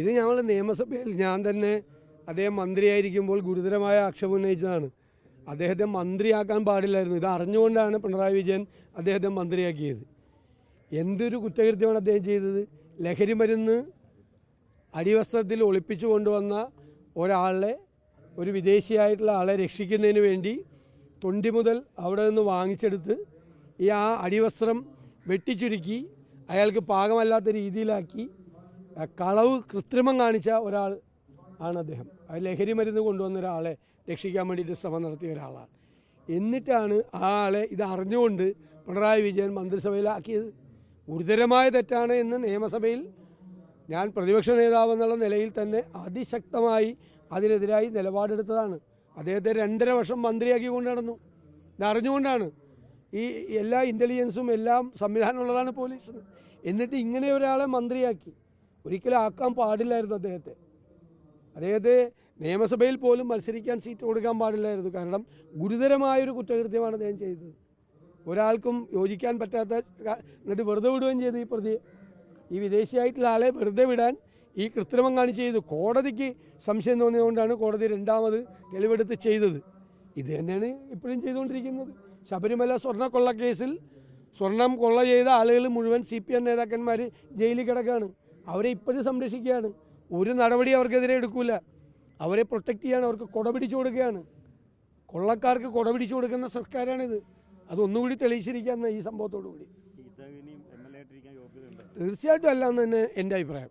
ഇത് ഞങ്ങൾ നിയമസഭയിൽ ഞാൻ തന്നെ അദ്ദേഹം മന്ത്രിയായിരിക്കുമ്പോൾ ഗുരുതരമായ ആക്ഷേപം ഉന്നയിച്ചതാണ്. അദ്ദേഹത്തെ മന്ത്രിയാക്കാൻ പാടില്ലായിരുന്നു. ഇത് അറിഞ്ഞുകൊണ്ടാണ് പിണറായി വിജയൻ അദ്ദേഹത്തെ മന്ത്രിയാക്കിയത്. എന്തൊരു കുറ്റകൃത്യമാണ് അദ്ദേഹം ചെയ്തത്? ലഹരി മരുന്ന് അടിവസ്ത്രത്തിൽ ഒളിപ്പിച്ചു കൊണ്ടുവന്ന ഒരാളെ ഒരു വിദേശിയായിട്ടുള്ള ആളെ രക്ഷിക്കുന്നതിന് വേണ്ടി തൊണ്ടി മുതൽ അവിടെ നിന്ന് വാങ്ങിച്ചെടുത്ത് ഈ ആ അടിവസ്ത്രം വെട്ടിച്ചുരുക്കി അയാൾക്ക് പാകമല്ലാത്ത രീതിയിലാക്കി കളവ് കൃത്രിമം കാണിച്ച ഒരാൾ ആണ് അദ്ദേഹം. ലഹരി മരുന്ന് കൊണ്ടുവന്ന ഒരാളെ രക്ഷിക്കാൻ വേണ്ടിയിട്ട് ശ്രമം നടത്തിയ ഒരാളാണ്. എന്നിട്ടാണ് ആ ആളെ ഇത് അറിഞ്ഞുകൊണ്ട് പിണറായി വിജയൻ മന്ത്രിസഭയിലാക്കിയത്. ഗുരുതരമായ തെറ്റാണ് എന്ന് നിയമസഭയിൽ ഞാൻ പ്രതിപക്ഷ നേതാവ് എന്നുള്ള നിലയിൽ തന്നെ അതിശക്തമായി അതിനെതിരായി നിലപാടെടുത്തതാണ്. അദ്ദേഹത്തെ രണ്ടര വർഷം മന്ത്രിയാക്കി കൊണ്ട് നടന്നു ഇതറിഞ്ഞുകൊണ്ടാണ് ഈ എല്ലാ ഇന്റലിജൻസും എല്ലാം സംവിധാനമുള്ളതാണ് പോലീസിന് എന്നിട്ട് ഇങ്ങനെ ഒരാളെ മന്ത്രിയാക്കി. ഒരിക്കലും ആക്കാൻ പാടില്ലായിരുന്നു അദ്ദേഹത്തെ. അദ്ദേഹത്തെ നിയമസഭയിൽ പോലും മത്സരിക്കാൻ സീറ്റ് കൊടുക്കാൻ പാടില്ലായിരുന്നു. കാരണം ഗുരുതരമായൊരു കുറ്റകൃത്യമാണ് അദ്ദേഹം ചെയ്തത്. ഒരാൾക്കും യോജിക്കാൻ പറ്റാത്ത എന്നിട്ട് വെറുതെ വിടുകയും ചെയ്തു ഈ പ്രതിയെ. ഈ വിദേശിയായിട്ടുള്ള ആളെ വെറുതെ വിടാൻ ഈ കൃത്രിമം കാണിച്ച് ചെയ്തു. കോടതിക്ക് സംശയം തോന്നിയതുകൊണ്ടാണ് കോടതി രണ്ടാമത് തെളിവെടുത്ത് ചെയ്തത്. ഇത് തന്നെയാണ് ഇപ്പോഴും ചെയ്തുകൊണ്ടിരിക്കുന്നത്. ശബരിമല സ്വർണ കൊള്ള കേസിൽ സ്വർണം കൊള്ള ചെയ്ത ആളുകൾ മുഴുവൻ സി പി എം നേതാക്കന്മാർ ജയിലിൽ കിടക്കുകയാണ്. അവരെ ഇപ്പോഴും സംരക്ഷിക്കുകയാണ്. ഒരു നടപടി അവർക്കെതിരെ എടുക്കൂല. അവരെ പ്രൊട്ടക്റ്റ് ചെയ്യാൻ അവർക്ക് കൊട പിടിച്ചു കൊടുക്കുകയാണ്. കൊള്ളക്കാർക്ക് കൊട പിടിച്ചു കൊടുക്കുന്ന സർക്കാരാണിത്. അതൊന്നുകൂടി തെളിയിച്ചിരിക്കാന്ന ഈ സംഭവത്തോടു കൂടി. തീർച്ചയായിട്ടും അല്ല എന്ന് തന്നെ എന്റെ അഭിപ്രായം.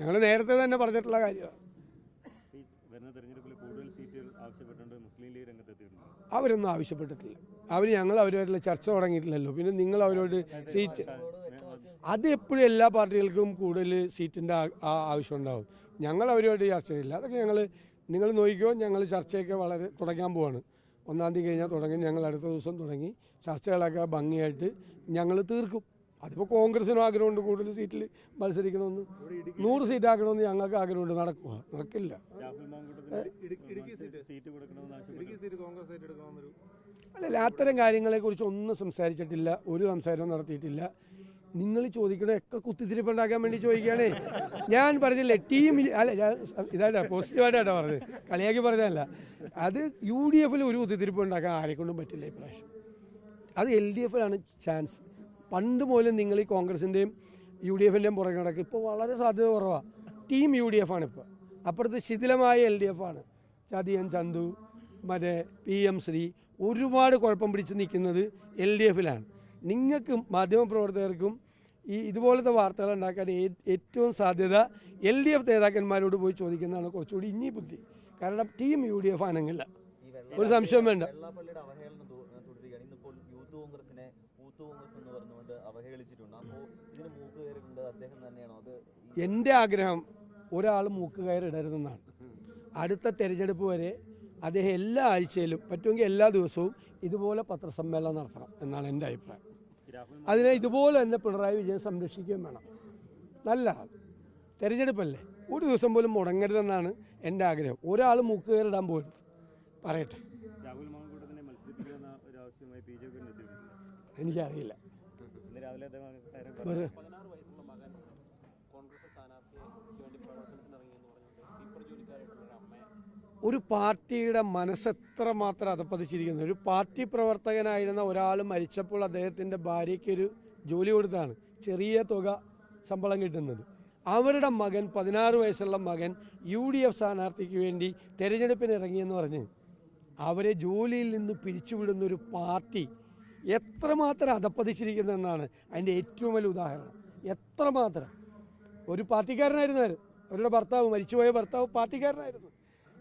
ഞങ്ങൾ നേരത്തെ തന്നെ പറഞ്ഞിട്ടുള്ള കാര്യമാണ്. അവരൊന്നും ആവശ്യപ്പെട്ടിട്ടില്ല. അവർ ഞങ്ങൾ അവരുമായിട്ടുള്ള ചർച്ച തുടങ്ങിയിട്ടില്ലല്ലോ. പിന്നെ നിങ്ങൾ അവരോട് സീറ്റ് അത് എപ്പോഴും എല്ലാ പാർട്ടികൾക്കും കൂടുതൽ സീറ്റിന്റെ ആവശ്യം ഉണ്ടാവും. ഞങ്ങൾ അവരുമായിട്ട് ചർച്ച ചെയ്തില്ല. അതൊക്കെ ഞങ്ങൾ നിങ്ങൾ നോക്കിക്കോ ഞങ്ങൾ ചർച്ചയൊക്കെ വളരെ തുടങ്ങാൻ പോവാണ്. ഒന്നാം തീയതി കഴിഞ്ഞാൽ തുടങ്ങി ഞങ്ങൾ അടുത്ത ദിവസം തുടങ്ങി. ചർച്ചകളൊക്കെ ഭംഗിയായിട്ട് ഞങ്ങൾ തീർക്കും. അതിപ്പോൾ കോൺഗ്രസിനും ആഗ്രഹമുണ്ട് കൂടുതൽ സീറ്റിൽ മത്സരിക്കണമെന്ന്. നൂറ് സീറ്റ് ആക്കണമെന്ന് ഞങ്ങൾക്ക് ആഗ്രഹമുണ്ട്. നടക്കുക നടക്കില്ല. അല്ല അത്തരം കാര്യങ്ങളെക്കുറിച്ച് ഒന്നും സംസാരിച്ചിട്ടില്ല. ഒരു സംസാരവും നടത്തിയിട്ടില്ല. നിങ്ങൾ ചോദിക്കണതൊക്കെ കുത്തിത്തിരിപ്പുണ്ടാക്കാൻ വേണ്ടി ചോദിക്കുകയാണേ. ഞാൻ പറഞ്ഞില്ലേ ടീം അല്ല ഇതായിട്ടാ പോസിറ്റീവായിട്ടാണ് പറഞ്ഞത്. കളിയാക്കി പറഞ്ഞതല്ല. അത് യു ഡി എഫിൽ ഒരു കുത്തിത്തിരിപ്പ് ഉണ്ടാക്കാൻ ആരെക്കൊണ്ടും പറ്റില്ല ഇപ്രാവശ്യം അത് എൽ ഡി എഫിലാണ് ചാൻസ് പണ്ട് പോലും നിങ്ങൾ ഈ കോൺഗ്രസിന്റെയും യു ഡി എഫിന്റെയും പുറകെ നടക്കും ഇപ്പോൾ വളരെ സാധ്യത കുറവാണ് ടീം യു ഡി എഫ് ആണ് ഇപ്പോൾ അപ്പുറത്ത് ശിഥിലമായ എൽ ഡി എഫ് ആണ് ചതിയൻ ചന്തു മറ്റേ പി എം ശ്രീ ഒരുപാട് കുഴപ്പം പിടിച്ച് നിൽക്കുന്നത് എൽ ഡി എഫിലാണ് നിങ്ങൾക്കും മാധ്യമപ്രവർത്തകർക്കും ഈ ഇതുപോലത്തെ വാർത്തകൾ ഉണ്ടാക്കാൻ ഏറ്റവും സാധ്യത എൽ ഡി എഫ് നേതാക്കന്മാരോട് പോയി ചോദിക്കുന്നതാണ് കുറച്ചുകൂടി ഇനി ബുദ്ധി. കാരണം ടീം യു ഡി എഫ് ആണെങ്കില്ല ഒരു സംശയം വേണ്ട. എന്റെ ആഗ്രഹം ഒരാൾ മൂക്ക് കയറിടരുതെന്നാണ് അടുത്ത തെരഞ്ഞെടുപ്പ് വരെ അദ്ദേഹം എല്ലാ ആഴ്ചയിലും പറ്റുമെങ്കിൽ എല്ലാ ദിവസവും ഇതുപോലെ പത്രസമ്മേളനം നടത്തണം എന്നാണ് എന്റെ അഭിപ്രായം. അതിനെ ഇതുപോലെ തന്നെ പിണറായി വിജയൻ സംരക്ഷിക്കുകയും വേണം. നല്ല ആൾ. തെരഞ്ഞെടുപ്പല്ലേ? ഒരു ദിവസം പോലും മുടങ്ങരുതെന്നാണ് എന്റെ ആഗ്രഹം. ഒരാൾ മൂക്ക് കയറിടാൻ പോകരുത് പറയട്ടെ. എനിക്കറിയില്ല. കോൺഗ്രസ് സ്ഥാനാർത്ഥിക്ക് വേണ്ടി പ്രവർത്തനത്തിനിറങ്ങിയെന്ന് പറഞ്ഞുകൊണ്ട് സീപ്പർ ജോലിക്കാരായിട്ടുള്ള ഒരു അമ്മയെ ഒരു പാർട്ടിയുടെ മനസ്സെത്ര മാത്രം അതപ്പതിച്ചിരിക്കുന്നു ഒരു പാർട്ടി പ്രവർത്തകനായിരുന്ന ഒരാൾ മരിച്ചപ്പോൾ അദ്ദേഹത്തിന്റെ ഭാര്യയ്ക്കൊരു ജോലി കൊടുത്താണ്. ചെറിയ തുക ശമ്പളം കിട്ടുന്നത്. അവരുടെ മകൻ പതിനാറ് വയസ്സുള്ള മകൻ യു ഡി എഫ് സ്ഥാനാർത്ഥിക്ക് വേണ്ടി തെരഞ്ഞെടുപ്പിന് ഇറങ്ങിയെന്ന് പറഞ്ഞ് അവരെ ജോലിയിൽ നിന്ന് പിരിച്ചുവിടുന്ന ഒരു പാർട്ടി എത്രമാത്രം അതപ്പതിച്ചിരിക്കുന്നതെന്നാണ് അതിന്റെ ഏറ്റവും വലിയ ഉദാഹരണം. എത്രമാത്രം? ഒരു പാർട്ടിക്കാരനായിരുന്നു അവരുടെ ഭർത്താവ് മരിച്ചുപോയ ഭർത്താവ് പാർട്ടിക്കാരനായിരുന്നു.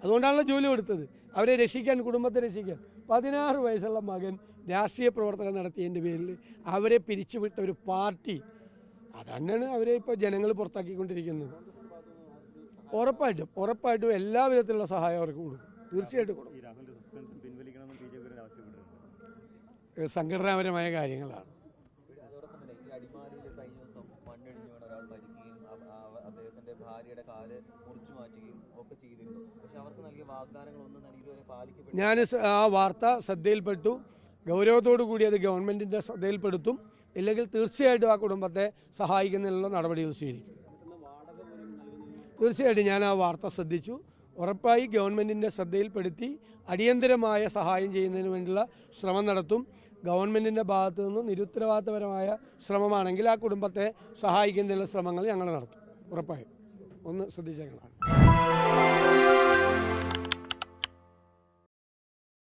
അതുകൊണ്ടാണല്ലോ ജോലി കൊടുത്തത്. അവരെ രക്ഷിക്കാൻ കുടുംബത്തെ രക്ഷിക്കാൻ. പതിനാറ് വയസ്സുള്ള മകൻ രാഷ്ട്രീയ പ്രവർത്തനം നടത്തിയതിന്റെ പേരിൽ അവരെ പിരിച്ചുവിട്ട ഒരു പാർട്ടി. അതന്നെയാണ് അവരെ ഇപ്പോൾ ജനങ്ങൾ പുറത്താക്കിക്കൊണ്ടിരിക്കുന്നത്. ഉറപ്പായിട്ടും ഉറപ്പായിട്ടും എല്ലാ വിധത്തിലുള്ള സഹായം അവർക്ക് കൊടുക്കും. തീർച്ചയായിട്ടും കൊടുക്കും. സംഘടനാപരമായ കാര്യങ്ങളാണ്. മണ്ണിടിഞ്ഞ് വീണ് ഒരാൾ മരിക്കുകയും അദ്ദേഹത്തിന്റെ ഭാര്യയുടെ കാൽ മുറിച്ചു മാറ്റുകയും ഒക്കെ ചെയ്തിരുന്നു. പക്ഷെ അവർക്ക് നൽകിയ വാഗ്ദാനങ്ങളൊന്നും തന്നെ ഇതുവരെ പാലിക്കപ്പെട്ടു. ഞാൻ ആ വാർത്ത ശ്രദ്ധയിൽപ്പെട്ടു. ഗൗരവത്തോടു കൂടി അത് ഗവൺമെന്റിന്റെ ശ്രദ്ധയിൽപ്പെടുത്തും. ഇല്ലെങ്കിൽ തീർച്ചയായിട്ടും ആ കുടുംബത്തെ സഹായിക്കുന്നതിനുള്ള നടപടികൾ സ്വീകരിക്കും. തീർച്ചയായിട്ടും ഞാൻ ആ വാർത്ത ശ്രദ്ധിച്ചു. ഉറപ്പായി ഗവൺമെന്റിന്റെ ശ്രദ്ധയിൽപ്പെടുത്തി അടിയന്തരമായ സഹായം ചെയ്യുന്നതിന് വേണ്ടിയുള്ള ശ്രമം നടത്തും. ഗവൺമെന്റിന്റെ ഭാഗത്തു നിന്ന് നിരുത്തരവാദിത്തപരമായ ശ്രമമാണെങ്കിൽ ആ കുടുംബത്തെ സഹായിക്കുന്നതിനുള്ള ശ്രമങ്ങൾ ഞങ്ങൾ നടത്തും. ഉറപ്പായും. ഒന്ന് ശ്രദ്ധിച്ചേക്കണം